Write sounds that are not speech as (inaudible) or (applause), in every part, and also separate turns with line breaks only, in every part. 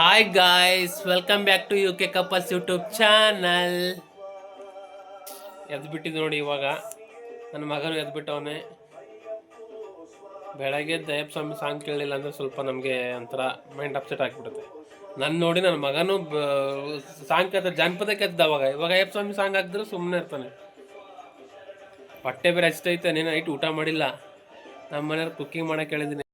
Hi guys welcome back to U K couples YouTube channel ಎದ್ದು ಬಿಟ್ಟಿದ್ದು ನೋಡಿ ಇವಾಗ. ನನ್ನ ಮಗನು ಎದ್ದು ಬಿಟ್ಟವನೆ ಬೆಳಗ್ಗೆ ದಯಪ್ ಸ್ವಾಮಿ ಸಾಂಗ್ ಕೇಳಲಿಲ್ಲ ಅಂದ್ರೆ ಸ್ವಲ್ಪ ನಮಗೆ ಒಂಥರ ಮೈಂಡ್ ಅಪ್ಸೆಟ್ ಆಗಿಬಿಡುತ್ತೆ. ನನ್ನ ನೋಡಿ ನನ್ನ ಮಗನು ಸಾಂಗ್ ಕೇಳ್ತಾರೆ ಜಾನಪದ ಎದ್ದ ಅವಾಗ. ಇವಾಗ ಅಯ್ಯಪ್ಪ ಸ್ವಾಮಿ ಸಾಂಗ್ ಹಾಕಿದ್ರೆ ಸುಮ್ಮನೆ ಇರ್ತಾನೆ. ಹೊಟ್ಟೆ ಬೇರೆ ಹಚ್ತೈತೆ, ನೀನು ನೈಟ್ ಊಟ ಮಾಡಿಲ್ಲ. ನಮ್ಮ ಮನೆಯವ್ರು ಕುಕ್ಕಿಂಗ್ ಮಾಡೋಕೆ ಹೇಳಿದ್ದೀನಿ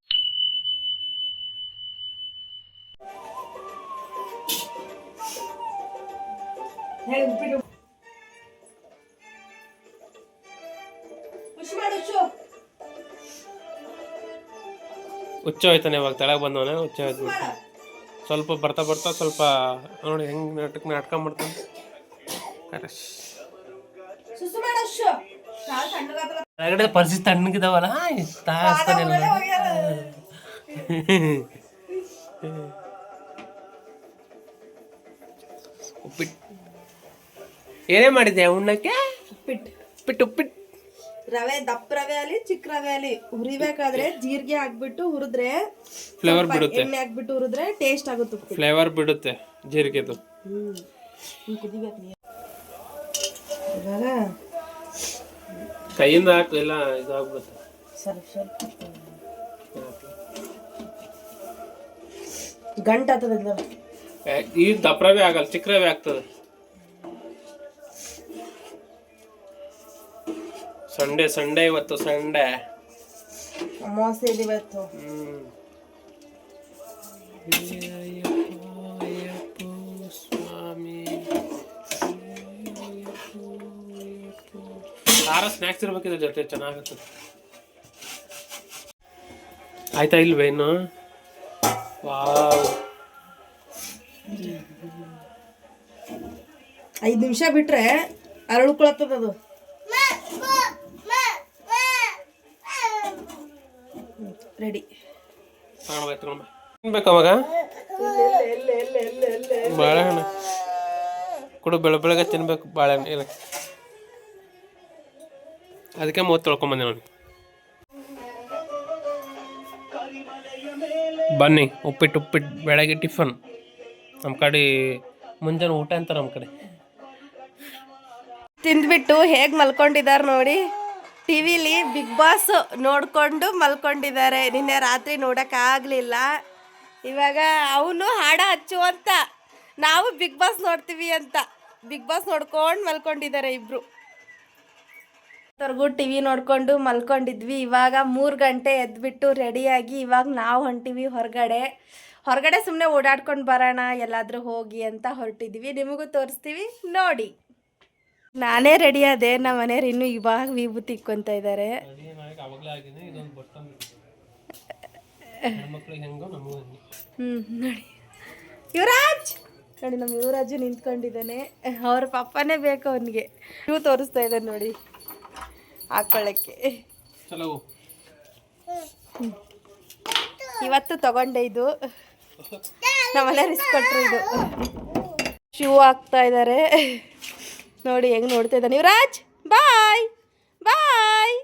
ಹುಚ್ಚ ಹೋಯ್ತಾನೆ ಇವಾಗ ತಳಗೆ ಬಂದವನೇ ಹುಚ್ಚ ಹೋಯ್ತು ಸ್ವಲ್ಪ ಬರ್ತಾ ಬರ್ತಾ ಸ್ವಲ್ಪ ನೋಡಿ ಹೆಂಗ್ ನಾಟಕ ನಾಟಕ ಮಾಡ್ತಾನೆ ಕರೆಕ್ಟ್.
ಸುಸು ಮಾಡು ಶೋ ಕಾಲ್ ತಣ್ಣಗಾತಲ್ಲ
ಕೆಳಗಡೆ ಪರಿಸ್ಥಿತಿ ತಣ್ಣಗಿದಾವಲ್ಲ ತಾಸ್ತಾನೆ ಉಪ್ಪಿಟ್ಟು. ಏನೇ ಮಾಡಿದ್ದೆ ಉಣ್ಣಕ್ಕೆ?
ಉಪ್ಪಿಟ್ಟು.
ಉಪ್ಪಿಟ್ಟು ಉಪ್ಪಿಟ್ಟು.
ರವೆ ದಪ್ಪ ರವೆ ಅಲ್ಲಿ ಚಿಕ್ಕ ರವೆ ಅಲ್ಲಿ ಹುರಿಬೇಕಾದ್ರೆ ಜೀರಿಗೆ ಹಾಕ್ಬಿಟ್ಟು ಹುರಿದ್ರೆ
ಫ್ಲೇವರ್ ಬಿಡುತ್ತೆ.
ಎಣ್ಣೆ ಹಾಕ್ಬಿಟ್ಟು ಹುರಿದ್ರೆ ಟೇಸ್ಟ್ ಆಗುತ್ತೆ ಉಪ್ಪಿಟ್ಟು.
ಫ್ಲೇವರ್ ಬಿಡುತ್ತೆ ಜೀರಿಗೆದು.
ಹ್ಮ್. ಹಿಂಗ್ ಕುದಿಬೇಕು ನೀರು ಇವಾಗ
ಕೈಯಿಂದ ಹಾಕು ಎಲ್ಲ ಇದಾಗ್ಬಿಡುತ್ತೆ.
ಸ್ವಲ್ಪ ಸ್ವಲ್ಪ ಗಂಟು ಆಗ್ತದೆ
ದಪ್ಪ ಈ ದಪ್ರವೇ ಆಗಲ್ಲ ಚಿಕ್ಕ ರವೆ ಆಗ್ತದೆ. ಸಂಡೇ ಸಂಡೇ ಇವತ್ತು ಸಂಡೇ.
ಅಮಾವಾಸ್ಯೆ ಇದೆ ಇವತ್ತು.
ಖಾರ ಸ್ನ್ಯಾಕ್ಸ್ ಇರ್ಬೇಕಿದ್ರೆ ಜೊತೆ ಚೆನ್ನಾಗುತ್ತೆ ಆಯ್ತಾ ಇಲ್ವೇ ಇನ್ನು? ವಾವ್.
ಐದು ನಿಮಿಷ ಬಿಟ್ರೆ ಅರಳುಕೊಳತ್ತದ ಅದು. ರೆಡಿ.
ತಿನ್ಬೇಕು ಅವಾಗ? ಬಾಳೆಹಣ್ಣು. ಕೊಡು ಬೆಳ ಬೆಳಗ್ಗೆ ತಿನ್ಬೇಕು ಬಾಳೆಹಣ್ಣು. ಇಲ್ಲ. ಅದಕ್ಕೆ ಮೂವತ್ತು ತೊಳ್ಕೊಂಬಂದೆ ನೋಡಿ ಬನ್ನಿ ಉಪ್ಪಿಟ್ಟು ಉಪ್ಪಿಟ್ಟು ಬೆಳಗ್ಗೆ ಟಿಫನ್. ನಮ್ಮ ಕಡೆ ಮುಂಜಾನೆ ಊಟ ಅಂತಾರೆ ನಮ್ಮ ಕಡೆ.
ತಿಂದ್ಬಿಟ್ಟು ಹೇಗೆ ಮಲ್ಕೊಂಡಿದ್ದಾರೆ ನೋಡಿ. ಟಿವಿಲಿ ಬಿಗ್ ಬಾಸ್ ನೋಡ್ಕೊಂಡು ಮಲ್ಕೊಂಡಿದ್ದಾರೆ. ನಿನ್ನೆ ರಾತ್ರಿ ನೋಡೋಕ್ಕಾಗಲಿಲ್ಲ ಇವಾಗ ಅವನು ಹಾಡ ಹಚ್ಚು ಅಂತ ನಾವು ಬಿಗ್ ಬಾಸ್ ನೋಡ್ತೀವಿ ಅಂತ. ಬಿಗ್ ಬಾಸ್ ನೋಡ್ಕೊಂಡು ಮಲ್ಕೊಂಡಿದ್ದಾರೆ ಇಬ್ರು. ತರ್ಗು ಟಿ ವಿ ನೋಡಿಕೊಂಡು ಮಲ್ಕೊಂಡಿದ್ವಿ. ಇವಾಗ ಮೂರು ಗಂಟೆ ಎದ್ಬಿಟ್ಟು ರೆಡಿಯಾಗಿ ಇವಾಗ ನಾವು ಹೊಂಟಿವಿ ಹೊರಗಡೆ. ಹೊರಗಡೆ ಸುಮ್ಮನೆ ಓಡಾಡ್ಕೊಂಡು ಬರೋಣ, ಎಲ್ಲಾದರೂ ಹೋಗಿ ಅಂತ ಹೊರಟಿದ್ವಿ. ನಿಮಗೂ ತೋರಿಸ್ತೀವಿ. ನೋಡಿ. ನಾನೇ ರೆಡಿ ಆದೆ ನಮ್ಮ ಮನೆಯವ್ರು ಇನ್ನು ಇವಾಗ ವಿಭೂತಿ ಇಕ್ಕೊಂತ ಇದ್ದಾರೆ ಹ್ಞೂ ನೋಡಿ. ಯುವರಾಜ್! ನೋಡಿ ನಮ್ಮ ಯುವರಾಜು ನಿಂತ್ಕೊಂಡಿದ್ದಾನೆ. ಅವ್ರ ಪಪ್ಪನೇ ಬೇಕು ಅವನಿಗೆ. ಇವು ತೋರಿಸ್ತಾ ಇದ್ದಾನೆ ನೋಡಿ ಹಾಕೊಳ್ಳಕ್ಕೆ. ಇವತ್ತು ತಗೊಂಡೆ ಇದು. ನಮ್ಮನೆ ಇಸ್ಕೊಟ್ರು ಇದು. ಶೂ ಹಾಕ್ತಾ ಇದ್ದಾರೆ ನೋಡಿ ಹೆಂಗ್ ನೋಡ್ತಾ ಇದ್ದಾನೆ. ಯುವರಾಜ್ ಬಾಯ್ ಬಾಯ್.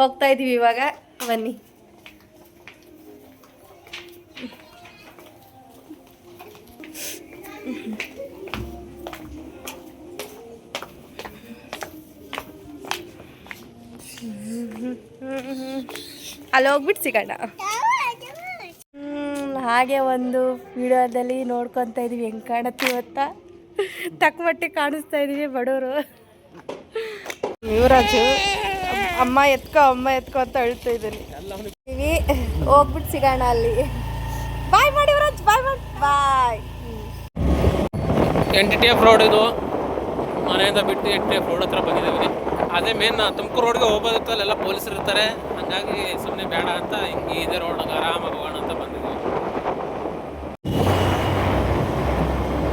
ಹೋಗ್ತಾ ಇದ್ದೀವಿ ಇವಾಗ. ಬನ್ನಿ. ಅಲ್ಲಿ ಹೋಗ್ಬಿಟ್ಟು ಸಿಗೋಣ. ಹಾಗೆ ಒಂದು ವಿಡಿಯೋದಲ್ಲಿ ನೋಡ್ಕೊತಾ ಇದೀವಿ. ಹೆಂಗೆ ಕಾಣುತ್ತೆ ಇವತ್ತ ತಕ್ಕ ಮಟ್ಟಿಗೆ ಕಾಣಿಸ್ತಾ ಇದೀವಿ ಬಡವರು. ಯುವರಾಜು ಅಮ್ಮ ಎತ್ಕೋ ಅಮ್ಮ ಎತ್ಕೋ ಅಂತ ಹೇಳ್ತಾ ಇದ್ದೀನಿ ಹೋಗ್ಬಿಟ್ ಹೋಗ್ಬಿಟ್ಟು ಸಿಗೋಣ ಅಲ್ಲಿ. ಬಾಯ್ ಮಾಡಿ ಯುವರಾಜ್ ಬಾಯ್ ಮಾಡಿ. Bye
N T T F road ಇದು. ಮನೆಯಿಂದ ಬಿಟ್ಟು ಎನ್ ಟಿ ಎಫ್ ರೋಡ್ ಹತ್ರ ಬಂದಿದ್ದೀವಿ. ಅದೇ ಮೇನ್ ತುಮಕೂರು ರೋಡ್ಗೆ ಹೋಗೋದಕ್ಕೆ ಅಲ್ಲೆಲ್ಲ ಪೊಲೀಸರು ಇರ್ತಾರೆ. ಹಂಗಾಗಿ ಸುಮ್ಮನೆ ಬೇಡ ಅಂತ ಹಿಂಗೆ ಇದೇ ರೋಡ್ ಆರಾಮಾಗಿ ಹೋಗೋಣ ಅಂತ ಬಂದಿದ್ದೀವಿ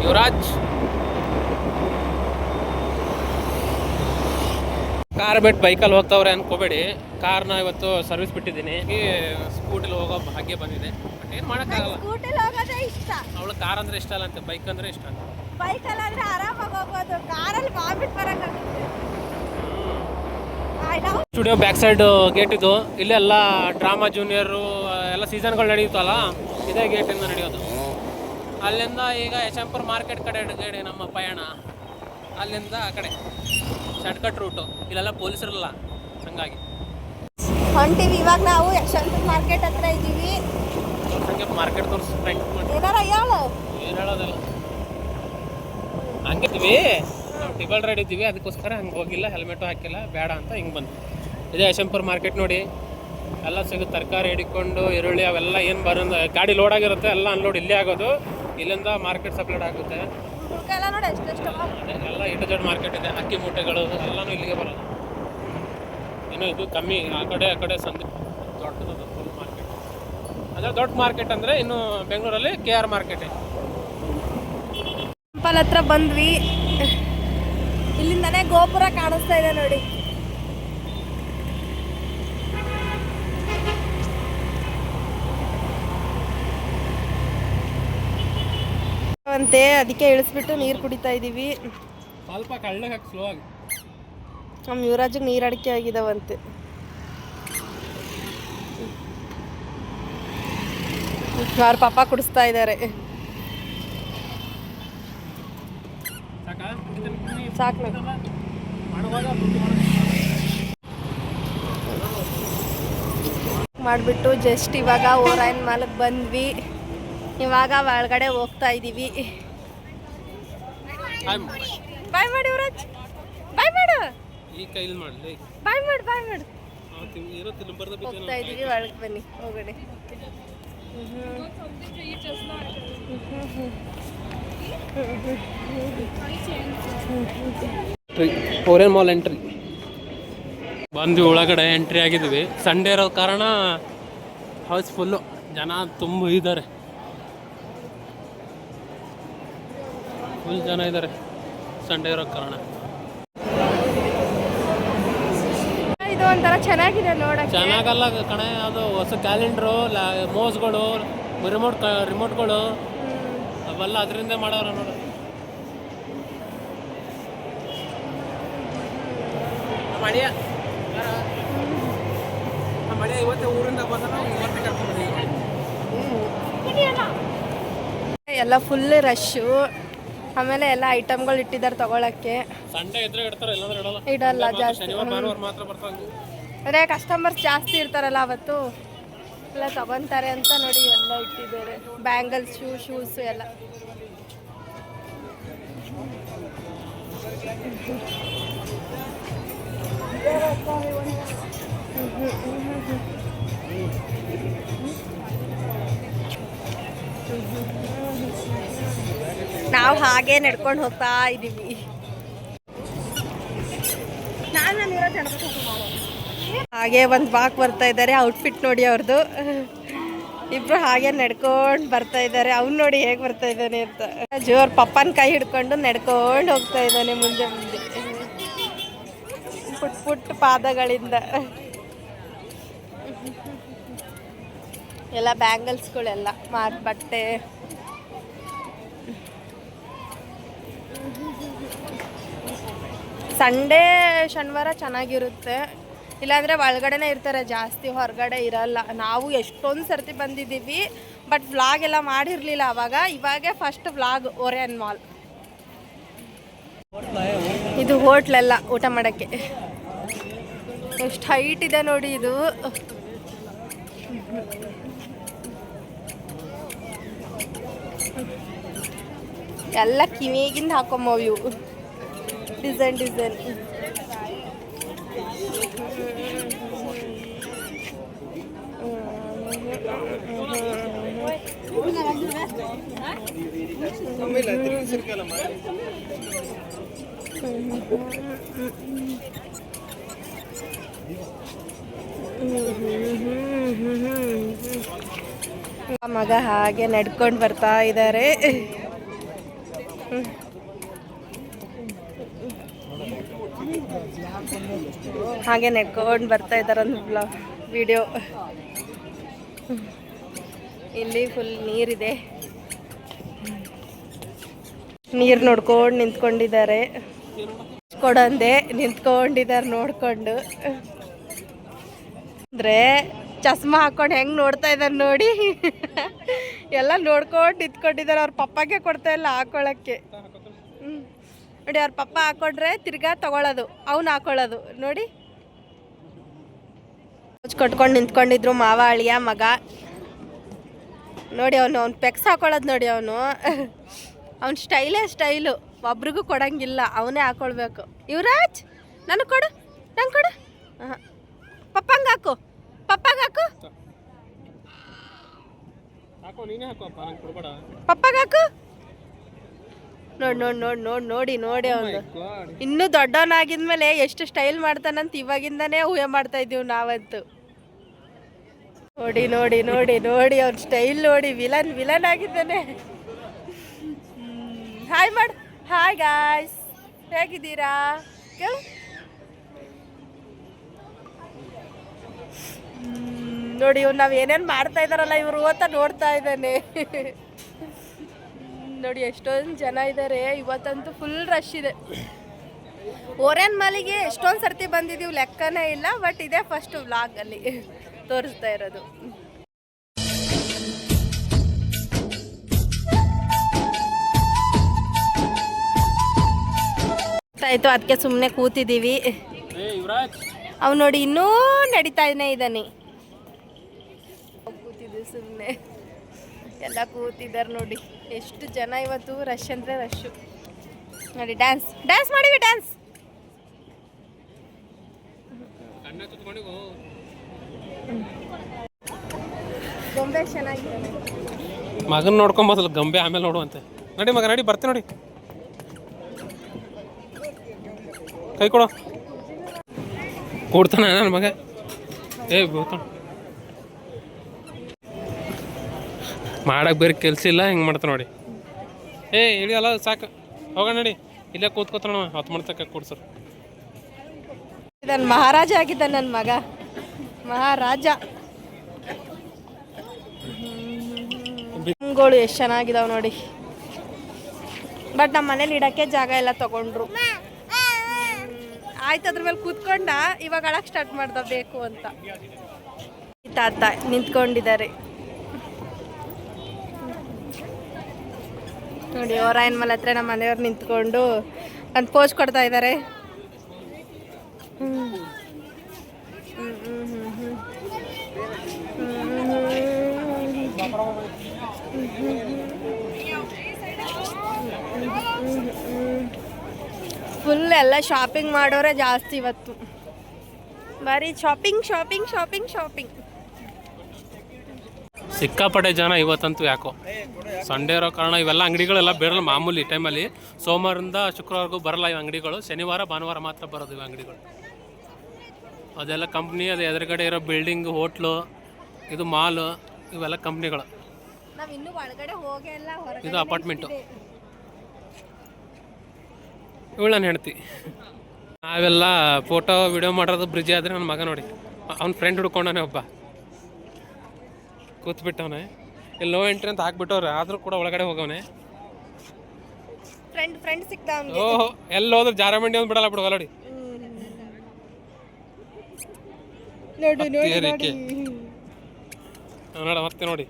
ಯುವರಾಜ್. ಕಾರ್ ಬಿಟ್ಟು ಬೈಕಲ್ಲಿ ಹೋಗ್ತಾವ್ರೆ ಅನ್ಕೋಬೇಡಿ. ಕಾರ್ನ ಇವತ್ತು ಸರ್ವಿಸ್ ಬಿಟ್ಟಿದ್ದೀನಿ. ಸ್ಕೂಟಿಲಿ ಹೋಗೋ ಭಾಗ್ಯ ಬಂದಿದೆ. ಬಟ್ ಏನು ಮಾಡೋಕ್ಕಾಗಲ್ಲ
ಸ್ಕೂಟಿಲಿ ಹೋಗೋದೇ ಇಷ್ಟ.
ಅವಳು ಕಾರ್ ಅಂದ್ರೆ ಇಷ್ಟ ಅಲ್ಲ ಅಂತ ಬೈಕ್ ಅಂದ್ರೆ ಇಷ್ಟ ಅಂತ
ಬೈಕಲ್ಲಿ ಆದ್ರೆ ಆರಾಮಾಗಿ ಹೋಗ್ಬೋದು. ಕಾರಲ್ಲಿ ಬಾಬಿಟ್ ಬರೋಕ್ಕಾಗುತ್ತೆ ಆಯ್ತಾ
ಸ್ಟುಡಿಯೋ ಬ್ಯಾಕ್ ಸೈಡ್ ಗೇಟ್ ಇದು. ಇಲ್ಲೆಲ್ಲ ಡ್ರಾಮಾ ಜೂನಿಯರು ಎಲ್ಲ ಸೀಸನ್ಗಳು ನಡೆಯುತ್ತಲ್ಲ ಇದೇ ಗೇಟಿಂದ ನಡೆಯೋದು. ಅಲ್ಲಿಂದ ಈಗ ಯಶಂಪುರ ಮಾರ್ಕೆಟ್ ಕಡೆ ಗಡಿ ನಮ್ಮ ಪಯಣ. ಅಲ್ಲಿಂದ ಆ ಕಡೆ. ಶಾರ್ಟ್ಕಟ್ ರೂಟು ಇಲ್ಲೆಲ್ಲ ಪೊಲೀಸರಲ್ಲ ಹಂಗಾಗಿ.
ಹೊಂಟಿವಿ ಇವಾಗ ನಾವು ಯಶವಂತಪುರ ಮಾರ್ಕೆಟ್ ಹತ್ರ ಇದ್ದೀವಿ.
ಹಂಗೆ ಮಾರ್ಕೆಟ್ ತೋರಿಸ್ ಫ್ರೆಂಡ್
ಏನಾರ ಹೇಳು.
ಏನು ಹೇಳೋದಲ್ಲ. ಹಂಗಿದ್ವಿ ನಾವು ಟಿಬಲ್ ರೈಡ್ ಇದ್ದೀವಿ. ಅದಕ್ಕೋಸ್ಕರ ಹಂಗೆ ಹೋಗಿಲ್ಲ ಹೆಲ್ಮೆಟು ಹಾಕಿಲ್ಲ ಬೇಡ ಅಂತ ಹಿಂಗೆ ಬಂದು ಇದೇ ಯಶಂಪುರ ಮಾರ್ಕೆಟ್ ನೋಡಿ. ಎಲ್ಲ ಸಿಗುತ್ತೆ. ತರಕಾರಿ ಹಿಡ್ಕೊಂಡು ಈರುಳ್ಳಿ ಅವೆಲ್ಲ ಏನು ಬರೋದು ಗಾಡಿ ಲೋಡ್ ಆಗಿರುತ್ತೆ. ಎಲ್ಲ ಅನ್ಲೋಡ್ ಇಲ್ಲೇ ಆಗೋದು. ಇಲ್ಲಿಂದ ಮಾರ್ಕೆಟ್ ಸಪ್ಲೈಡ್ ಆಗುತ್ತೆ.
ಎಲ್ಲ ನೋಡಿ
ಎಷ್ಟು ಎಲ್ಲ ಇಟ್ಟು ದೊಡ್ಡ ಮಾರ್ಕೆಟ್ ಇದೆ ಅಕ್ಕಿ ಮೂಟೆಗಳು ಎಲ್ಲನೂ ಇಲ್ಲಿಗೆ ಬರೋದು. ಇನ್ನು ಇದು ಕಮ್ಮಿ ಆ ಕಡೆ ಆ ಕಡೆ ಸಂದಿ ದೊಡ್ಡದು ಫುಲ್ ಮಾರ್ಕೆಟ್ ಅಂದರೆ ದೊಡ್ಡ ಮಾರ್ಕೆಟ್ ಅಂದರೆ ಇನ್ನು ಬೆಂಗಳೂರಲ್ಲಿ ಕೆ ಆರ್ ಮಾರ್ಕೆಟ್
ಟೆಂಪಲ್ ಹತ್ರ ಬಂದ್ವಿ. ಇಲ್ಲಿಂದನೇ ಗೋಪುರ ಕಾಣಿಸ್ತಾ ಇದೆ ನೋಡಿ. ಅಂತೆ ಅದಕ್ಕೆ ಇಳಿಸ್ಬಿಟ್ಟು ನೀರು ಕುಡಿತಾ ಇದ್ದೀವಿ
ಸ್ವಲ್ಪ ಕಳ್ಳಗೆ ಹಾಕಿ ಸ್ಲೋ ಆಗಿ.
ನಮ್ಮ ಯುವರಾಜಿಗೆ ನೀರು ಅಡಿಕೆ ಆಗಿದಾವಂತೆ. ಅವ್ರ ಪಾಪ ಕುಡಿಸ್ತಾ ಇದ್ದಾರೆ
ಮಾಡ್ಬಿಟ್ಟು
ಸಾಕು ಮಾಡಿಬಿಟ್ಟು ಜಸ್ಟ್ ಇವಾಗ ಓರಾಯನ್ ಮಾಲಕ್ಕೆ ಬಂದ್ವಿ. ಇವಾಗ ಒಳಗಡೆ ಹೋಗ್ತಾ ಇದ್ದೀವಿ ಬಾಯ್ ಮಾಡಿ ಯುವರಾಜ್. ಬಾಯ್ ಮಾಡು.
ಈ ಕೈಲಿ ಮಾಡಲಿ
ಬಾಯ್ ಮಾಡು ಬಾಯ್ ಮಾಡು. ಹೋಗ್ತಾ ಇದ್ದೀವಿ ಒಳಗೆ ಬನ್ನಿ ಹೋಗಡೆ.
ಓರಿಯನ್ ಮಾಲ್ ಎಂಟ್ರಿ ಬಂದ್ವಿ ಒಳಗಡೆ ಎಂಟ್ರಿ ಆಗಿದ್ವಿ. ಸಂಡೇ ಇರೋ ಕಾರಣ ಹೌಸ್ ಫುಲ್ಲು ಜನ ತುಂಬ ಇದ್ದಾರೆ. ಫುಲ್ ಜನ ಇದ್ದಾರೆ ಸಂಡೇ ಇರೋ ಕಾರಣ.
ಇದು ಒಂಥರ ಚೆನ್ನಾಗಿದೆ ನೋಡಕ್ಕೆ.
ಚೆನ್ನಾಗಲ್ಲ ಕಣೆ ಅದು ಹೊಸ ಕ್ಯಾಲೆಂಡ್ರು ಮೋಸ್ಗಳು ರಿಮೋಟ್ ರಿಮೋಟ್ಗಳು ಅವೆಲ್ಲ ಅದರಿಂದ ಮಾಡೋರ ನೋಡು. ಮಳೆಯ ಮಳೆ ಇವತ್ತೇ ಊರಿಂದ ಬಂದ ಇವತ್ತೇ ಕರ್ಕೊಂಡು
ಎಲ್ಲ ಫುಲ್ ರಶ್ಶು ಆಮೇಲೆ ಎಲ್ಲ ಐಟಮ್ಗಳು ಇಟ್ಟಿದ್ದಾರೆ ತಗೊಳಕ್ಕೆ.
ಸಂಡೇ ಇದ್ರೆ ಇಡ್ತಾರೆ ಇಲ್ಲಾಂದ್ರೆ ಇಡಲ್ಲ.
ಇಡಲ್ಲ ಜಾಸ್ತಿ.
ಶನಿವಾರ ಭಾನುವಾರ ಮಾತ್ರ ಬರ್ತಾರೆ
ಅದೇ ಕಸ್ಟಮರ್ಸ್ ಜಾಸ್ತಿ ಇರ್ತಾರಲ್ಲ ಅವತ್ತು. ಎಲ್ಲ ತಗೊಂತಾರೆ ಅಂತ ನೋಡಿ ಎಲ್ಲ ಇಟ್ಟಿದ್ದಾರೆ. ಬ್ಯಾಂಗಲ್ಸ್ ಶೂ ಶೂಸ್ ಎಲ್ಲ. ನಾವು ಹಾಗೆ ನಡ್ಕೊಂಡು ಹೋಗ್ತಾ ಇದ್ದೀವಿ. ಹಾಗೆ ಒಂದು ಬಾಕ್ ಬರ್ತಾ ಇದ್ದಾರೆ ಔಟ್ಫಿಟ್ ನೋಡಿ ಅವ್ರದ್ದು ಇಬ್ರು ಹಾಗೆ ನಡ್ಕೊಂಡು ಬರ್ತಾ ಇದ್ದಾರೆ ಅವ್ನು ನೋಡಿ ಹೇಗೆ ಬರ್ತಾ ಇದ್ದಾನೆ ಅಂತ. ಜೋರ್ ಪಪ್ಪನ ಕೈ ಹಿಡ್ಕೊಂಡು ನಡ್ಕೊಂಡು ಹೋಗ್ತಾ ಇದ್ದಾನೆ ಮುಂದೆ ಮುಂದೆ. ಪುಟ್ ಪುಟ್ ಪಾದಗಳಿಂದ. ಎಲ್ಲ ಬ್ಯಾಂಗಲ್ಸ್ಗಳೆಲ್ಲ ಮಾರ್ ಬಟ್ಟೆ. ಸಂಡೇ ಶನಿವಾರ ಚೆನ್ನಾಗಿರುತ್ತೆ. ಇಲ್ಲಾಂದರೆ ಒಳಗಡೆನೇ ಇರ್ತಾರೆ, ಜಾಸ್ತಿ ಹೊರಗಡೆ ಇರಲ್ಲ. ನಾವು ಎಷ್ಟೊಂದು ಸರ್ತಿ ಬಂದಿದ್ದೀವಿ ಬಟ್ ವ್ಲಾಗ್ ಎಲ್ಲ ಮಾಡಿರಲಿಲ್ಲ ಅವಾಗ. ಇವಾಗೆ ಫಸ್ಟ್ ವ್ಲಾಗ್ ಓರಿಯನ್ ಮಾಲ್ ಇದು ಹೋಟ್ಲೆಲ್ಲ ಊಟ ಮಾಡೋಕ್ಕೆ. ಎಷ್ಟು ಹೈಟ್ ಇದೆ ನೋಡಿ ಇದು. ಎಲ್ಲ ಕಿವಿಗಿಂದ ಹಾಕೊಂಬವ್ ಇವು. Design design. ಮಗ ಹಾಗೆ ನಡ್ಕೊಂಡು ಬರ್ತಾ ಇದ್ದಾರೆ ಹಾಗೆ ನೆಕ್ಕೊಂಡು ಬರ್ತಾ ಇದ್ದಾರೆ ಒಂದು ವಿಡಿಯೋ ಇಲ್ಲಿ ಫುಲ್ ನೀರಿದೆ. ನೀರು ನೋಡ್ಕೊಂಡು ನಿಂತ್ಕೊಂಡಿದ್ದಾರೆ. ಕೊಡಂದೆ ನಿಂತ್ಕೊಂಡಿದ್ದಾರೆ ನೋಡ್ಕೊಂಡು. ಅಂದ್ರೆ ಚಸ್ಮಾ ಹಾಕೊಂಡು ಹೆಂಗ್ ನೋಡ್ತಾ ಇದ್ದಾರೆ ನೋಡಿ. ಎಲ್ಲ ನೋಡ್ಕೊಂಡು ನಿಂತ್ಕೊಂಡಿದ್ದಾರೆ. ಅವ್ರ ಪಪ್ಪಾಗೆ ಕೊಡ್ತಾ ಇಲ್ಲ ಹಾಕೊಳ್ಳೋಕ್ಕೆ ಹ್ಮ್. ನೋಡಿ, ಅವ್ರ ಪಪ್ಪ ಹಾಕೊಂಡ್ರೆ ತಿರ್ಗಾ ತಗೊಳ್ಳೋದು ಅವ್ನು ಹಾಕೊಳ್ಳೋದು. ನೋಡಿ. ಕೊಟ್ಕೊಂಡು ನಿಂತ್ಕೊಂಡಿದ್ರು ಮಾವ, ಅಳಿಯ, ಮಗ. ನೋಡಿ, ಅವನು, ಅವ್ನು ಪೆಕ್ಸ್ ಹಾಕೊಳ್ಳೋದು ನೋಡಿ ಅವನು. ಅವ್ನ ಸ್ಟೈಲೇ ಸ್ಟೈಲು. ಒಬ್ರಿಗೂ ಕೊಡಂಗಿಲ್ಲ. ಅವನೇ ಹಾಕೊಳ್ಬೇಕು. ಯುವರಾಜ್, ನನಗೆ ಕೊಡು. ನಂಗೆ ಕೊಡು. ಹಾಂ ಪಪ್ಪಂಗೆ ಹಾಕು. ಪಪ್ಪಂಗೆ ಹಾಕು
ಹಾಕೋ ನೀನೇ ಹಾಕೋಪ್ಪ ನಂಗೆ ಕೊಡ್ಬೇಡ
ಪಪ್ಪಗೆ ನೋಡ್ ನೋಡ್ ನೋಡ್ ನೋಡ್ ನೋಡಿ ನೋಡಿ ನೋಡಿ ಅವನು. ಇನ್ನೂ ದೊಡ್ಡವನಾಗಿದ್ಮೇಲೆ ಎಷ್ಟು ಸ್ಟೈಲ್ ಮಾಡ್ತಾನಂತ ಇವಾಗಿಂದಾನೇ ಊಹೆ ಮಾಡ್ತಾ ಇದೀವಿ ನಾವಂತೂ. ನೋಡಿ ನೋಡಿ ನೋಡಿ ನೋಡಿ ಅವ್ನ ಸ್ಟೈಲ್ ನೋಡಿ ವಿಲನ್ ವಿಲನ್ ಆಗಿದ್ದಾನೆ. ಹಾಯ್ ಮಾಡು. ಹಾಯ್ ಗಾಯ್ಸ್ ಹೇಗಿದ್ದೀರಾ ಕೇಳು ಹ್ಮ್, ನೋಡಿ ಇವ್ರು ನಾವು ಏನೇನು ಮಾಡ್ತಾ ಇದಾರಲ್ಲ ಇವರು ಅಂತ ನೋಡ್ತಾ ಇದ್ದಾನೆ. ನೋಡಿ ಎಷ್ಟೊಂದು ಜನ ಇದ್ದಾರೆ ಇವತ್ತಂತೂ ಫುಲ್ ರಶ್ ಇದೆ. ಓರೇನ್ ಮಾಲಿಗೆ ಎಷ್ಟೊಂದು ಸರ್ತಿ ಬಂದಿದೀವಿ ಲೆಕ್ಕನೇ ಇಲ್ಲ ಬಟ್ ಇದೇ ಫಸ್ಟ್ ವ್ಲಾಗಲ್ಲಿ ತೋರಿಸ್ತಾ ಇರೋದು. ಆಯ್ತು ಅದಕ್ಕೆ ಸುಮ್ಮನೆ ಕೂತಿದ್ದೀವಿ
ಏ ಯುವರಾಜ್.
ಅವ್ ನೋಡಿ ಇನ್ನೂ ನಡೀತಾನೆ ಇದ್ದಾನೆ. ಸುಮ್ಮನೆ ಎಲ್ಲ ಕೂತಿದ್ದಾರೆ ನೋಡಿ. ಎಷ್ಟು ಜನ ಇವತ್ತು ರಶ್ ಅಂದರೆ ರಶ್ಶು ನೋಡಿ ಡ್ಯಾನ್ಸ್ ಡ್ಯಾನ್ಸ್ ಮಾಡಿವಿ ಡ್ಯಾನ್ಸ್ ಗೊಂಬೆ ಚೆನ್ನಾಗಿದೆ.
ಮಗನ ನೋಡ್ಕೊಂಬೋದಲ್ಲ ಗಂಬೆ ಆಮೇಲೆ ನೋಡುವಂತೆ. ನಡಿ ಮಗ, ನಡಿ, ಬರ್ತೀನಿ ನೋಡಿ. ಕೈ ಕೊಡು. ಕೊಡ್ತಾನೆ ನನ್ನ ಮಗ. ಏ ಬೋತಾನ ಮಾಡಕ್ ಬೇರೆ ಕೆಲ್ಸ ಇಲ್ಲ, ಹಿಂಗೆ ಮಾಡ್ತಾನೆ ನೋಡಿ. ಏ ಇಳಿಯಲ್ಲ ಸಾಕು. ಹೋಗೋಣ ನೋಡಿ. ಇಲ್ಲೇ ಕೂತ್ಕೋತಾನ ಹತ್ತು ಮಾಡ್ತಕ್ಕ ಕೊಡ್ಸರ್
ನನ್ನ ಮಹಾರಾಜ ಆಗಿದ್ದ ನನ್ನ ಮಗ. ಮಹಾರಾಜ. ಹೂಗಳು, ಎಷ್ಟು ಚೆನ್ನಾಗಿದಾವೆ ನೋಡಿ. ಬಟ್ ನಮ್ಮ ಮನೇಲಿ ಇಡಕ್ಕೆ ಜಾಗ ಎಲ್ಲ ತಗೊಂಡ್ರು. ಆಯ್ತು ಅದ್ರ ಮೇಲೆ ಕೂತ್ಕೊಂಡ ಇವಾಗ ಅಳಕ್ ಸ್ಟಾರ್ಟ್ ಮಾಡ್ದ ಬೇಕು ಅಂತ. ತಾತ ನಿಂತ್ಕೊಂಡಿದ್ದಾರೆ. ನೋಡಿ ಓರಾಯನ್ ಮಲ್ ಹತ್ರ ನಮ್ಮ ಮನೆಯವ್ರು ನಿಂತ್ಕೊಂಡು ಒಂದು ಪೋಸ್ಟ್ ಕೊಡ್ತಾ ಇದ್ದಾರೆ. ಫುಲ್ ಎಲ್ಲ ಶಾಪಿಂಗ್ ಮಾಡೋರೆ ಜಾಸ್ತಿ ಇವತ್ತು. ಬರೀ ಶಾಪಿಂಗ್ ಶಾಪಿಂಗ್ ಶಾಪಿಂಗ್ ಶಾಪಿಂಗ್
ಸಿಕ್ಕಾಪಟ್ಟೆ ಜನ ಇವತ್ತಂತೂ ಯಾಕೋ? ಸಂಡೇ ಇರೋ ಕಾರಣ ಇವೆಲ್ಲ ಅಂಗಡಿಗಳೆಲ್ಲ ಬೇಡಲ್ಲ ಮಾಮೂಲಿ ಟೈಮಲ್ಲಿ ಸೋಮವಾರದಿಂದ ಶುಕ್ರವಾರಗೂ ಬರಲ್ಲ ಇವು ಅಂಗಡಿಗಳು. ಶನಿವಾರ ಭಾನುವಾರ ಮಾತ್ರ ಬರೋದು ಇವು ಅಂಗಡಿಗಳು. ಅದೆಲ್ಲ ಕಂಪ್ನಿ ಅದು ಎದುರುಗಡೆ ಇರೋ ಬಿಲ್ಡಿಂಗ್ ಹೋಟ್ಲು ಇದು ಮಾಲು ಇವೆಲ್ಲ ಕಂಪ್ನಿಗಳು ಇದು ಅಪಾರ್ಟ್ಮೆಂಟು ಇವಳು ನಾನು ಹೇಳ್ತಿ ನಾವೆಲ್ಲ ಫೋಟೋ ವಿಡಿಯೋ ಮಾಡೋದು ಬ್ರಿಜ್ ಆದರೆ ನನ್ನ ಮಗ ನೋಡಿ. ಅವ್ನ ಫ್ರೆಂಡ್ ಹುಡ್ಕೊಂಡಾನೆ ಒಬ್ಬ. ಕೂತ್ಬಿಟ್ಟವನೆ. ಇಲ್ಲಿ ಲೋ ಎಂಟ್ರಿ ಅಂತ ಹಾಕ್ಬಿಟ್ಟವ್ರೆ ಆದರೂ ಕೂಡ ಒಳಗಡೆ ಹೋಗವನೆ.
ಫ್ರೆಂಡ್ ಫ್ರೆಂಡ್ ಸಿಕ್ತ ಅವ್ನಿಗೆ
ಓಹೋ ಎಲ್ಲಿ ಹೋದ್ರೆ ಜಾರಮಂಡಿ ಒಂದು ಬಿಡಲ್ಲ ಬಿಡು ನೋಡಿ
ನೋಡು ನೋಡಿ.
ನೋಡ ಮತ್ತೆ ನೋಡಿ?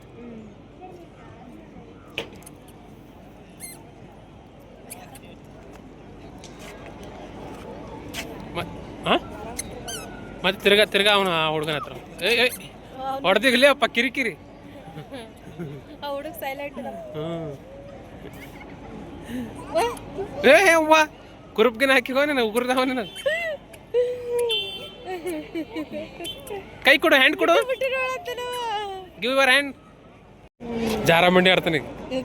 ಮತ್ತೆ ತಿರ್ಗಾ ತಿರ್ಗಾ ಅವನ ಹುಡುಗನ ಹತ್ರ. ಏ ಏ ಹೊಡೆದಿಗ್ಲಿ ಅಪ್ಪ ಕಿರಿಕಿರಿ. (laughs)
ಆ ಹುಡುಗ ಸೈಲೆಂಟ್
ಹ್ಮ್. ಏ ಅವ್ವ ಕುರುಪ್ಗಿನ ಹಾಕಿಗೋ ನೀನು ಉಗುರ್ದವ ನೀನು ಕೈ ಕೊಡು ಹ್ಯಾಂಡ್ ಕೊಡು. ಗಿವ್ ಯುವರ್ ಹ್ಯಾಂಡ್ ಜಾರಮಂಡಿ ಆಡ್ತಾನೆ.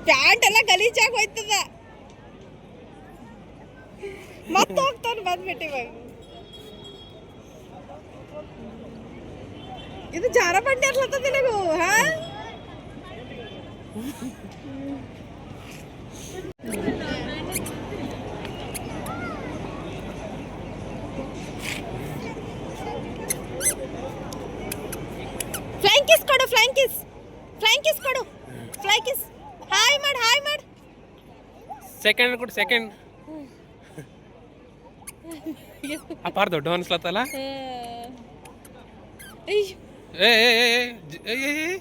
ಪ್ಯಾಂಟ್ ಎಲ್ಲ ಗಲೀಜಾಗಿ ಹೋಯ್ತದ. ಮತ್ತೆ ಹೋಗ್ತಾನೆ ಬಂದ್ಬಿಟ್ಟು ಇವಾಗ. ಇದು ಜಾರ ಬಂಡಿ ಅರ್ಲತ್ತದ ನಿನಗೂ ಹಾ? ಫ್ಲೈಂಗ್ ಕಿಸ್ ಕೊಡು ಫ್ಲೈಂಗ್ ಕಿಸ್ ಫ್ಲೈಂಗ್ ಕಿಸ್ ಕೊಡು. ಫ್ಲೈ ಕಿಸ್ ಹಾಯ್ ಮಾಡ್ ಹಾಯ್ ಮಾಡ್.
ಸೆಕೆಂಡ್ ಕೊಡು ಸೆಕೆಂಡ್ (laughs) ಅಪಾರ ದೊಡ್ಡ ಅನ್ಸ್ಲತ್ತಲ್ಲ? ಏ. ಏ ಏ, ಏ, ಜ- ಏ, ಏ, ಏ.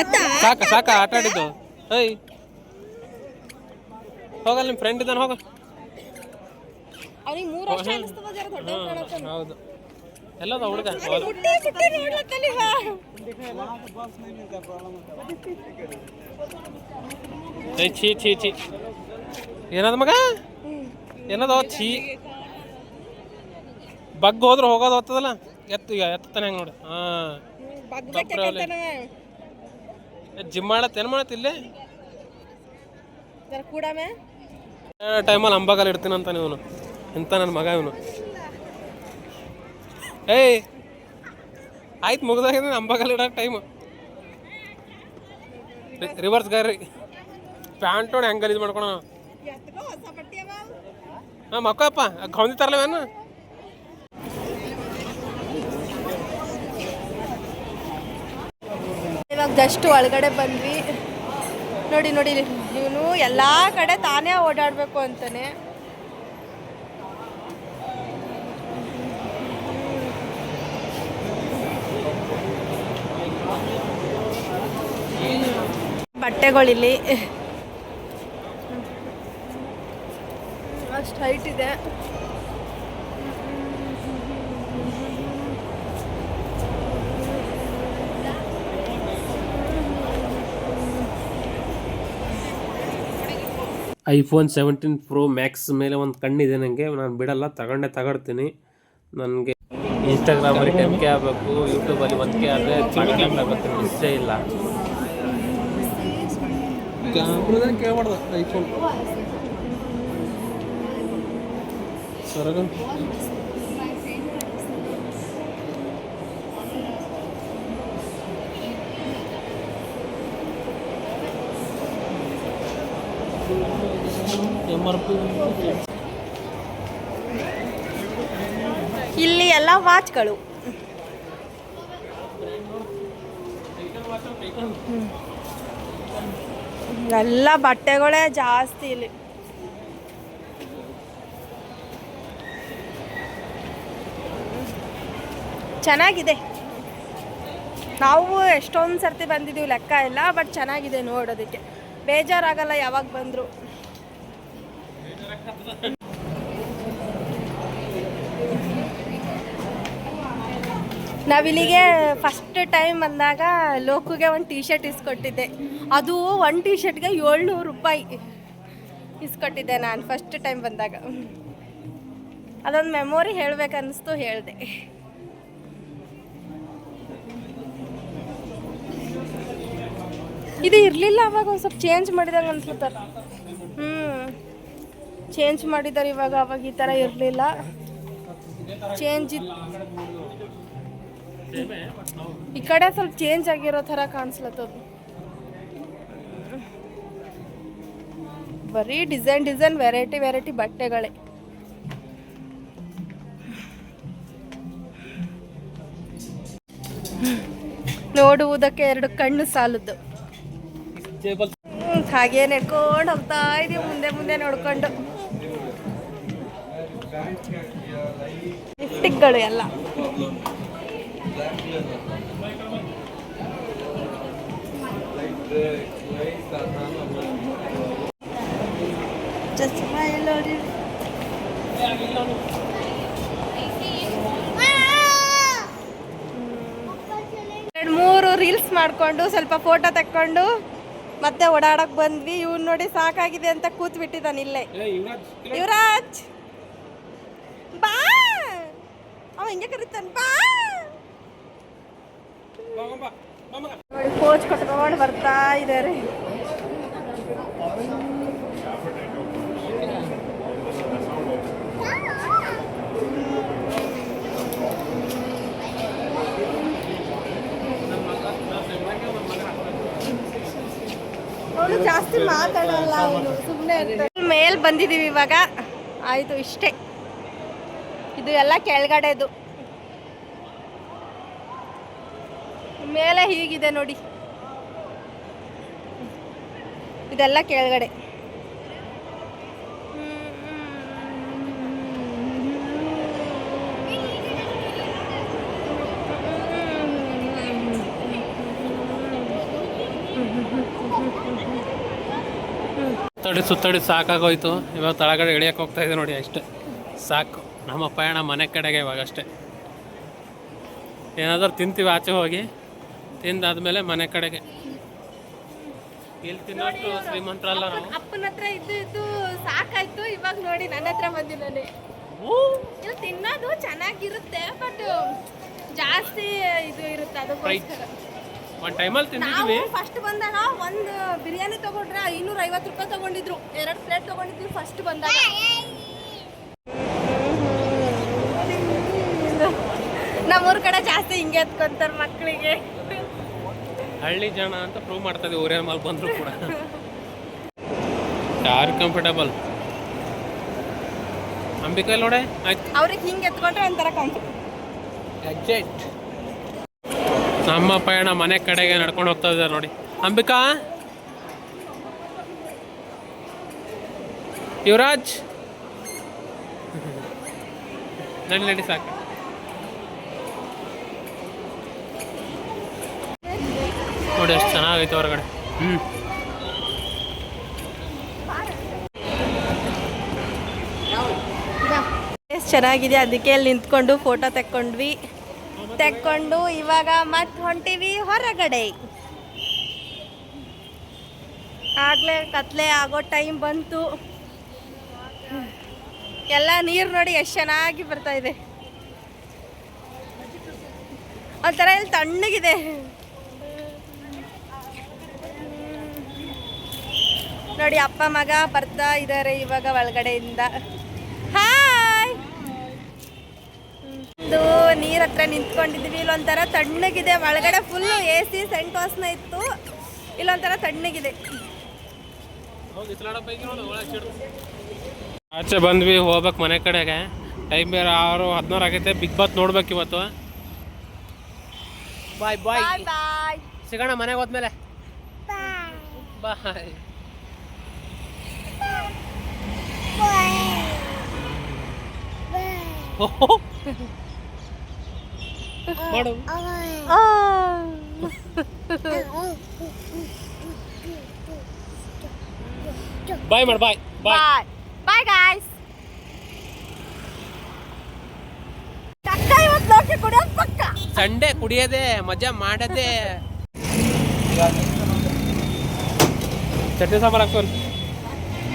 ಅತ್ತ.
ಸಾಕ ಸಾಕ ಆಟ ಆಡಿದ್ದು. ಏಯ್. ಹೋಗಲ್ಲ ನಿಮ್ಮ ಫ್ರೆಂಡ್ ಇದ್ದಾನೆ ಹೋಗ.
ಅವ್ನಿಗೆ ಮೂರು ವರ್ಷ ಅನಿಸ್ತದ ಜರ ದೊಡ್ಡ
ಹ್ಮ್, ಹೌದು. ಎಲ್ಲದ ಹುಡುಗ?
ಪುಟ್ಟಿ ಪುಟ್ಟಿ ನೋಡ್ಲತ್ತಲ್ಲಿ ಬಾ
ಏ ಛೀ ಛೀ ಛೀ. ಏನದ ಮಗ? ಏನದ ಛೀ ಬಗ್ ಹೋದ್ರೆ ಹೋಗೋದು ಹೋಗ್ತದಲ್ಲ ಎತ್ತು ಈಗ ಎತ್ತಾನೆ ಹೆಂಗೆ ನೋಡಿ. ಹಾಂ. ಜಿಮ್ ಮಾಡತ್ತೆ ಏನು ಮಾಡತ್ತೆ ಇಲ್ಲಿ? ಟೈಮಲ್ಲಿ ಅಂಬಾಗಲ್ಲಿ ಇಡ್ತೀನಂತ ಇವನು. ಇಂಥ ನನ್ನ ಮಗ ಇವನು. ಏಯ್! ಆಯ್ತು ಮುಗ್ದಾಗ ಅಂಬಾಗಲ್ಲಿ ಇಡೋ ಟೈಮ್ ರಿವರ್ಸ್ ಗಾರಿ. ಪ್ಯಾಂಟ್ ನೋಡಿ ಹೆಂಗೆ ಇದು ಮಾಡ್ಕೊಳ ಹಾಂ ಮಕ್ಕಪ್ಪ ಗೌಂದಿ ತರಲವೇನು?
ಇವಾಗ ಜಸ್ಟ್ ಒಳಗಡೆ ಬಂದ್ವಿ. ನೋಡಿ ನೋಡಿ ಇವನು ಎಲ್ಲ ಕಡೆ ತಾನೇ ಓಡಾಡಬೇಕು ಅಂತಾನೆ. ಬಟ್ಟೆಗಳಿಲ್ಲಿ ಹೈಟ್ ಇದೆ.
ಐಫೋನ್ ಸೆವೆಂಟೀನ್ ಪ್ರೋ ಮ್ಯಾಕ್ಸ್ ಮೇಲೆ ಒಂದು ಕಣ್ಣಿದೆ ನನಗೆ ನಾನು ಬಿಡಲ್ಲ ತಗೊಂಡೆ ತಗೊಳ್ತೀನಿ ನನಗೆ ಇನ್ಸ್ಟಾಗ್ರಾಮಲ್ಲಿ ಟೆನ್ ಕೆ ಆಗಬೇಕು ಯೂಟ್ಯೂಬಲ್ಲಿ ಒಂದು ಕೆ ಆದರೆ ಕ್ಯಾಮ್ರಾ ಆಗಬೇಕು ಮಿಸ್ಸೇ ಇಲ್ಲ. ಐಫೋನ್. ಸರಗ
ಇಲ್ಲಿ ಎಲ್ಲ ವಾಚ್ಗಳು. ಎಲ್ಲ ಬಟ್ಟೆಗಳೇ ಜಾಸ್ತಿ ಇಲ್ಲಿ. ಚೆನ್ನಾಗಿದೆ. ನಾವು ಎಷ್ಟೊಂದು ಸರ್ತಿ ಬಂದಿದ್ದೀವಿ ಲೆಕ್ಕ ಇಲ್ಲ ಬಟ್ ಚೆನ್ನಾಗಿದೆ ನೋಡೋದಕ್ಕೆ. ಬೇಜಾರಾಗಲ್ಲ ಯಾವಾಗ ಬಂದರು. ನಾವಿಲ್ಲಿಗೆ ಫಸ್ಟ್ ಟೈಮ್ ಬಂದಾಗ ಲೋಕುಗೆ ಒಂದು ಟೀ ಶರ್ಟ್ ಇಸ್ಕೊಟ್ಟಿದ್ದೆ. ಅದು ಒಂದು ಟೀ ಶರ್ಟ್ಗೆ ಏಳ್ನೂರು ರೂಪಾಯಿ ಇಸ್ಕೊಟ್ಟಿದ್ದೆ ನಾನು ಫಸ್ಟ್ ಟೈಮ್ ಬಂದಾಗ. ಅದೊಂದು ಮೆಮೊರಿ ಹೇಳ್ಬೇಕನ್ನಿಸ್ತು ಹೇಳಿದೆ. ಇದು ಇರಲಿಲ್ಲ ಅವಾಗ ಒಂದು ಸ್ವಲ್ಪ ಚೇಂಜ್ ಮಾಡಿದಂಗೆ ಅನ್ಸುತ್ತಾರೆ ಹ್ಞೂ ಚೇಂಜ್ ಮಾಡಿದ್ದಾರೆ ಇವಾಗ, ಅವಾಗ ಈ ಥರ ಇರಲಿಲ್ಲ. ಚೇಂಜ್ ಈ ಕಡೆ ಸ್ವಲ್ಪ ಚೇಂಜ್ ಆಗಿರೋ ಥರ ಕಾಣಿಸ್ಲತ್ತದ. ಬರೀ ಡಿಸೈನ್ ಡಿಸೈನ್ ವೆರೈಟಿ ವೆರೈಟಿ ಬಟ್ಟೆಗಳೇ. ನೋಡುವುದಕ್ಕೆ ಎರಡು ಕಣ್ಣು ಸಾಲದ್ದು ಹಾಗೇ ನಡ್ಕೊಂಡು ಹೋಗ್ತಾ ಇದೀವಿ, ಮುಂದೆ ಮುಂದೆ ನೋಡ್ಕೊಂಡು. ಲಿಫ್ಟಿಕ್ಗಳು ಎಲ್ಲ. ಎರಡು ಮೂರು ರೀಲ್ಸ್ ಮಾಡಿಕೊಂಡು ಸ್ವಲ್ಪ ಫೋಟೋ ತಕ್ಕೊಂಡು. ಮತ್ತೆ ಓಡಾಡಕ್ ಬಂದ್ವಿ. ಇವ್ನು ನೋಡಿ ಸಾಕಾಗಿದೆ ಅಂತ ಕೂತ್ ಬಿಟ್ಟಿದ್ದಾನೆ ಇಲ್ಲೇ ಯುವರಾಜ್ ಬಾ! ಅವ ಹಿಂಗೆ ಕರೀತಾನೆ. ಬಾ! ನೋಡಿ ಕೋಚ್ ಕೊಟ್ಕೊಂಡು ಬರ್ತಾ ಇದ್ದಾರೆ ಜಾಸ್ತಿ ಮಾತಾಡಲ್ಲ ಸುಮ್ಮನೆ ಮೇಲ್ ಬಂದಿದೀವಿ ಇವಾಗ. ಆಯ್ತು ಇಷ್ಟೇ. ಇದು ಎಲ್ಲ ಕೆಳಗಡೆದು. ಮೇಲೆ ಹೀಗಿದೆ ನೋಡಿ. ಇದೆಲ್ಲ ಕೆಳಗಡೆ.
ಸುತ್ತಡಿ ಸುತ್ತಾಡಿ ಸಾಕಾಗೋಯ್ತು. ಇವಾಗ ತಳಗಡೆ ಇಳಿಯಕ್ಕೆ ಹೋಗ್ತಾ ಇದೆ ನೋಡಿ ಅಷ್ಟೇ. ಸಾಕು. ನಮ್ಮ ಪಯಣ ಮನೆ ಕಡೆಗೆ ಇವಾಗ ಅಷ್ಟೇ. ಏನಾದರೂ ತಿಂತೀವಿ ಆಚೆ ಹೋಗಿ. ತಿಂದಾದ್ಮೇಲೆ ಮನೆ ಕಡೆಗೆ. ಇಲ್ಲಿ ತಿನ್ನೋಷ್ಟು ಶ್ರೀಮಂತರಲ್ಲ ನಾವು.
ಅಪ್ಪನ ಹತ್ರ ಇದ್ದು ಇದ್ದು ಸಾಕಾಯ್ತು. ಇವಾಗ ನೋಡಿ ನನ್ನ ಹತ್ರ ಬಂದಿದ್ದಾನೆ. ತಿನ್ನೋದು ಚೆನ್ನಾಗಿರುತ್ತೆ ಬಟ್ ಜಾಸ್ತಿ ಇದು ಇರುತ್ತೆ ಅದಕ್ಕೋಸ್ಕರ.
ಒಂದು ಟೈಮಲ್ಲಿ
ನಾವು
ತಿಂದಿದ್ದೀವಿ
ಫಸ್ಟ್ ಬಂದಾಗ ಒಂದು ಬಿರಿಯಾನಿ ತಗೊಂಡ್ರೆ ಐನೂರ ಐವತ್ತು ರೂಪಾಯಿ ತಗೊಂಡಿದ್ರು. ಎರಡು ಪ್ಲೇಟ್ ತಗೊಂಡಿದ್ವಿ ಫಸ್ಟ್ ಬಂದಾಗ. ನಮ್ಮೂರ್ ಕಡೆ ಜಾಸ್ತಿ ಹಿಂಗೆ ಎತ್ಕೊಂತಾರೆ ಮಕ್ಕಳಿಗೆ
ಹಳ್ಳಿ ಜನ ಅಂತ ಪ್ರೂವ್ ಮಾಡ್ತದೆ ಊರಿನ ಮೇಲೆ ಬಂದರೂ ಕೂಡ. ಯಾರು ಕಂಫರ್ಟಬಲ್ ಅಂಬಿಕಾ ನೋಡೆ ಆಯ್ತು.
ಅವ್ರಿಗೆ ಹಿಂಗೆ ಎತ್ಕೊಂಡ್ರೆ ಒಂಥರ ಕಂಫರ್ಟ್
ಎಕ್ಸೈಟ್ ನಮ್ಮ ಪಯಣ ಮನೆ ಕಡೆಗೆ ನಡ್ಕೊಂಡು ಹೋಗ್ತಾ ಇದ್ದಾರೆ ನೋಡಿ. ಅಂಬಿಕಾ? ಯುವರಾಜ್? ನಡಿ ನಡಿ ಸಾಕು. ನೋಡಿ ಎಷ್ಟು ಚೆನ್ನಾಗೈತೆ ಹೊರಗಡೆ. ಹ್ಞೂ
ಚೆನ್ನಾಗಿದೆ. ಅದಕ್ಕೆ ಅಲ್ಲಿ ನಿಂತ್ಕೊಂಡು ಫೋಟೋ ತೆಕ್ಕೊಂಡ್ವಿ. ತೆಕ್ಕೊಂಡು ಇವಾಗ ಮತ್ತೆ ಹೊಂಟಿವಿ ಹೊರಗಡೆ. ಆಗ್ಲೇ ಕತ್ಲೆ ಆಗೋ ಟೈಮ್ ಬಂತು. ಎಲ್ಲ ನೀರು ನೋಡಿ ಎಷ್ಟು ಚೆನ್ನಾಗಿ ಬರ್ತಾ ಇದೆ. ಒಂಥರ ಇಲ್ಲಿ ತಣ್ಣಗಿದೆ. ನೋಡಿ ಅಪ್ಪ ಮಗ ಬರ್ತಾ ಇದ್ದಾರೆ ಇವಾಗ ಒಳಗಡೆಯಿಂದ. ಹಾಯ್ ಇದು ನೀರ್ ಹತ್ರ ನಿಂತ್ಕೊಂಡಿದ್ವಿ. ಇಲ್ಲೊಂಥರ ತಣ್ಣಗಿದೆ. ಒಳಗಡೆ ಫುಲ್ ಎ ಸಿ ಸೆಂಟ್ ವಾಸನ ಇತ್ತು. ಇಲ್ಲೊಂಥರ ತಣ್ಣಗಿದೆ.
ಆಚೆ ಬಂದ್ವಿ ಹೋಗ್ಬೇಕು ಮನೆ ಕಡೆಗೆ. ಟೈಮ್ ಬೇರೆ ಆರು ಹದಿನಾರು ಆಗೈತೆ. ಬಿಗ್ ಬಾತ್ ನೋಡ್ಬೇಕು ಇವತ್ತು. ಬಾಯ್ ಬಾಯ್
ಬಾಯ್ ಬಾಯ್
ಸಿಗೋಣ ಮನೆಗೆ ಹೋದ್ಮೇಲೆ. ಬಾಯ್ (laughs) ಮಾಡು. ಬಾಯ್ ಮಾಡು ಬಾಯ್ ಬಾಯ್.
ಬಾಯ್. ಗಾಯ್ಸ್
ಸಂಡೆ ಕುಡಿಯೋದೆ ಮಜಾ ಮಾಡದೆ. ಚಟ್ನಿ ಸಾಂಬಾರು ಹಾಕ್ಸ್ಕೊಂಡು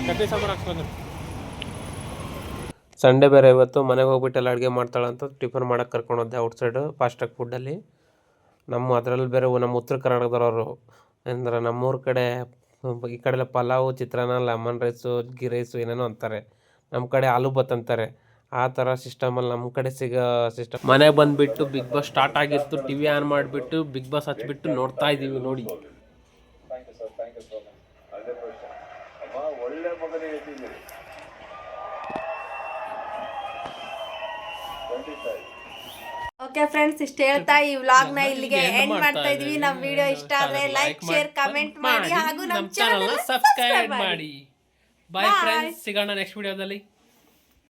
ಚಟ್ನಿ ಸಾಂಬಾರು ಹಾಕ್ಕೊಂಡು ಸಂಡೇ ಬೇರೆ ಇವತ್ತು ಮನೆಗೆ ಹೋಗ್ಬಿಟ್ಟು ಎಲ್ಲ ಅಡುಗೆ ಮಾಡ್ತಾಳಂತ ಟಿಫನ್ ಮಾಡಕ್ಕೆ ಕರ್ಕೊಂಡು ಹೋದೆ ಔಟ್ಸೈಡು ಫಾಸ್ಟಾಗಿ ಫುಡ್ಡಲ್ಲಿ ನಮ್ಮ ಅದರಲ್ಲಿ ಬೇರೆ ನಮ್ಮ ಉತ್ತರ ಕರ್ನಾಟಕದವರು ಅಂದ್ರೆ ನಮ್ಮೂರ ಕಡೆ, ಈ ಕಡೆ ಎಲ್ಲ pulao, chitranna lemon rice ghee rice ಏನೇನೋ ಅಂತಾರೆ. ನಮ್ಮ ಕಡೆ ಆಲೂ ಬತ್ ಅಂತಾರೆ. ಆ ಥರ ಸಿಸ್ಟಮಲ್ಲಿ ನಮ್ಮ ಕಡೆ ಸಿಗೋ ಸಿಸ್ಟಮ್ ಮನೆಗೆ ಬಂದುಬಿಟ್ಟು ಬಿಗ್ ಬಾಸ್ ಸ್ಟಾರ್ಟ್ ಆಗಿತ್ತು ಟಿ ವಿ ಆನ್ ಮಾಡಿಬಿಟ್ಟು ಬಿಗ್ ಬಾಸ್ ಹಚ್ಚಿಬಿಟ್ಟು ನೋಡ್ತಾ ಇದ್ದೀವಿ ನೋಡಿ.
ಓಕೆ ಫ್ರೆಂಡ್ಸ್ ಇಷ್ಟ ಹೇಳ್ತಾ ಈ ವ್ಲಾಗ್ನ ಇಲ್ಲಿಗೆ ಎಂಡ್
ಮಾಡ್ತಾ
ಇದೀವಿ.
ನಮ್
ವಿಡಿಯೋ ಇಷ್ಟ ಆದ್ರೆ ಲೈಕ್ ಶೇರ್ ಕಮೆಂಟ್ ಮಾಡಿ. ಹಾಗೂ ನಮ್ಮ
ಚಾನಲ್
ಚಾನಲ್
ಸಬ್ಸ್ಕ್ರೈಬ್ ಮಾಡಿ. ಬಾಯ್ ಫ್ರೆಂಡ್ಸ್ ಸಿಗೋಣ ನೆಕ್ಸ್ಟ್ ವಿಡಿಯೋದಲ್ಲಿ